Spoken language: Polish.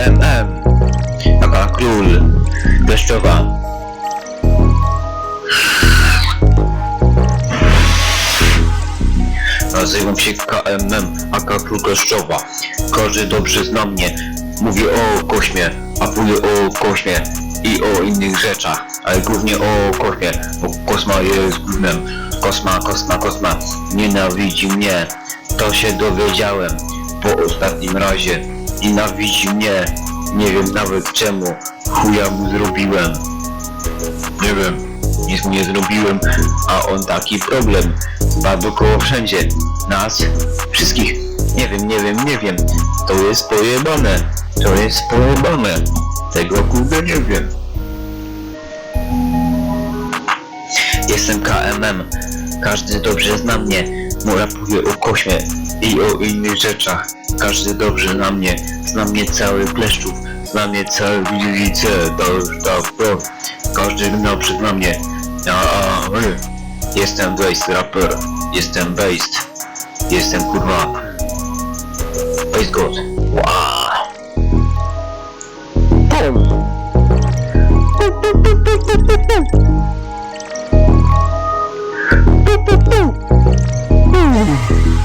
KMM. Taka król. Deszczowa. Nazywam się KMM, aka król Deszczowa. Każdy dobrze zna mnie. Mówię o kośmie, a mówię o kośmie i o innych rzeczach, ale głównie o kośmie, bo kosma jest głównym. Kosma, kosma, kosma nienawidzi mnie. To się dowiedziałem po ostatnim razie. Nienawidzi mnie. Nie wiem nawet czemu. Chuja mu zrobiłem. Nie wiem, nic mu nie zrobiłem, a on taki problem. Ma dookoła wszędzie. Nas, wszystkich. Nie wiem, nie wiem, nie wiem. To jest pojebane. To jest pojebane. Tego kurde nie wiem. Jestem KMM. Każdy dobrze zna mnie. Rapuję o kośmie i o innych rzeczach. Każdy dobrze na mnie, zna mnie cały Kleszczów, zna mnie cały Gliwice, to już tak to pro. Każdy dobrze zna mnie. Ja, a, y. Jestem based raper, jestem based, jestem kurwa. Based God. Wow. Boom.